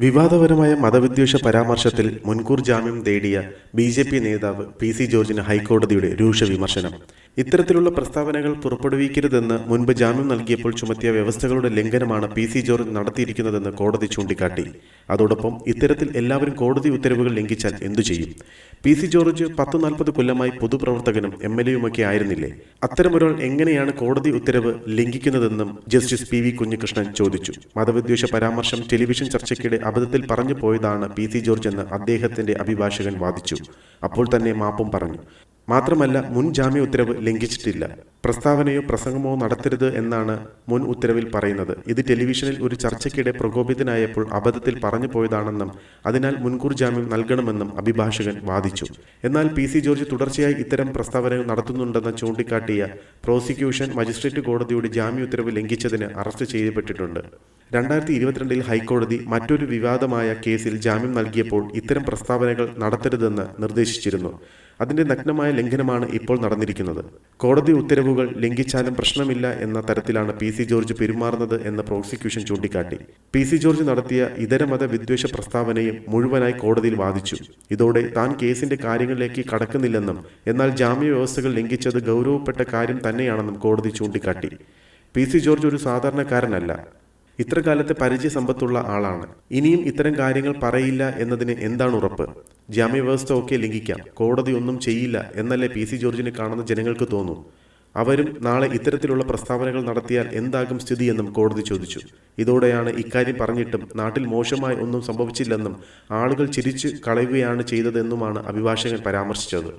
വിവാദപരമായ മതവിദ്വേഷ പരാമർശത്തിൽ മുൻകൂർ ജാമ്യം തേടിയ ബി ജെ പി നേതാവ് പി സി ജോർജിന് ഹൈക്കോടതിയുടെ രൂക്ഷ വിമർശനം. ഇത്തരത്തിലുള്ള പ്രസ്താവനകൾ പുറപ്പെടുവിക്കരുതെന്ന് മുൻപ് ജാമ്യം നൽകിയപ്പോൾ ചുമത്തിയ വ്യവസ്ഥകളുടെ ലംഘനമാണ് പി സി ജോർജ് നടത്തിയിരിക്കുന്നതെന്ന് കോടതി ചൂണ്ടിക്കാട്ടി. അതോടൊപ്പം ഇത്തരത്തിൽ എല്ലാവരും കോടതി ഉത്തരവുകൾ ലംഘിച്ചാൽ എന്തു ചെയ്യും? പി സി ജോർജ് പത്ത് നാൽപ്പത് കൊല്ലമായി പൊതുപ്രവർത്തകനും എം എൽ എയുമൊക്കെ ആയിരുന്നില്ലേ? അത്തരമൊരാൾ എങ്ങനെയാണ് കോടതി ഉത്തരവ് ലംഘിക്കുന്നതെന്നും ജസ്റ്റിസ് പി വി കുഞ്ഞികൃഷ്ണൻ ചോദിച്ചു. മതവിദ്വേഷ പരാമർശം ടെലിവിഷൻ ചർച്ചയ്ക്കിടെ അബദ്ധത്തിൽ പറഞ്ഞു പോയതാണ് പി സി ജോർജ് എന്ന് അദ്ദേഹത്തിന്റെ അഭിഭാഷകൻ വാദിച്ചു. അപ്പോൾ തന്നെ മാപ്പും പറഞ്ഞു. മാത്രമല്ല മുൻ ജാമ്യ ഉത്തരവ് ലംഘിച്ചിട്ടില്ല. പ്രസ്താവനയോ പ്രസംഗമോ നടത്തരുത് എന്നാണ് മുൻ ഉത്തരവിൽ പറയുന്നത്. ഇത് ടെലിവിഷനിൽ ഒരു ചർച്ചയ്ക്കിടെ പ്രകോപിതനായപ്പോൾ അബദ്ധത്തിൽ പറഞ്ഞു പോയതാണെന്നും അതിനാൽ മുൻകൂർ ജാമ്യം നൽകണമെന്നും അഭിഭാഷകൻ വാദിച്ചു. എന്നാൽ പി സി ജോർജ് തുടർച്ചയായി ഇത്തരം പ്രസ്താവനകൾ നടത്തുന്നുണ്ടെന്ന് ചൂണ്ടിക്കാട്ടിയ പ്രോസിക്യൂഷൻ മജിസ്ട്രേറ്റ് കോടതിയുടെ ജാമ്യ ഉത്തരവ് ലംഘിച്ചതിന് അറസ്റ്റ് ചെയ്യപ്പെട്ടിട്ടുണ്ട്. രണ്ടായിരത്തി ഇരുപത്തിരണ്ടിൽ ഹൈക്കോടതി മറ്റൊരു വിവാദമായ കേസിൽ ജാമ്യം നൽകിയപ്പോൾ ഇത്തരം പ്രസ്താവനകൾ നടത്തരുതെന്ന് നിർദ്ദേശിച്ചിരുന്നു. അതിന്റെ നഗ്നമായ ലംഘനമാണ് ഇപ്പോൾ നടന്നിരിക്കുന്നത്. കോടതി ഉത്തരവുകൾ ലംഘിച്ചാലും പ്രശ്നമില്ല എന്ന തരത്തിലാണ് പി സി ജോർജ് പെരുമാറുന്നത് എന്ന് പ്രോസിക്യൂഷൻ ചൂണ്ടിക്കാട്ടി. പി സി ജോർജ് നടത്തിയ ഇതരമത വിദ്വേഷ പ്രസ്താവനയും മുഴുവനായി കോടതിയിൽ വാദിച്ചു. ഇതോടെ താൻ കേസിന്റെ കാര്യങ്ങളിലേക്ക് കടക്കുന്നില്ലെന്നും എന്നാൽ ജാമ്യ വ്യവസ്ഥകൾ ലംഘിച്ചത് ഗൗരവപ്പെട്ട കാര്യം തന്നെയാണെന്നും കോടതി ചൂണ്ടിക്കാട്ടി. പി സി ജോർജ് ഒരു സാധാരണക്കാരനല്ല. ഇത്ര കാലത്തെ പരിചയ സമ്പത്തുള്ള ആളാണ്. ഇനിയും ഇത്തരം കാര്യങ്ങൾ പറയില്ല എന്നതിന് എന്താണ് ഉറപ്പ്? ജാമ്യവ്യവസ്ഥ ഒക്കെ ലംഘിക്കാം. കോടതി ഒന്നും ചെയ്യില്ല എന്നല്ലേ പി സി ജോർജിനെ കാണുന്ന ജനങ്ങൾക്ക് തോന്നും. അവരും നാളെ ഇത്തരത്തിലുള്ള പ്രസ്താവനകൾ നടത്തിയാൽ എന്താകും സ്ഥിതിയെന്നും കോടതി ചോദിച്ചു. ഇതോടെയാണ് ഇക്കാര്യം പറഞ്ഞിട്ടും നാട്ടിൽ മോശമായി ഒന്നും സംഭവിച്ചില്ലെന്നും ആളുകൾ ചിരിച്ചു കളയുകയാണ് ചെയ്തതെന്നുമാണ് അഭിഭാഷകൻ പരാമർശിച്ചത്.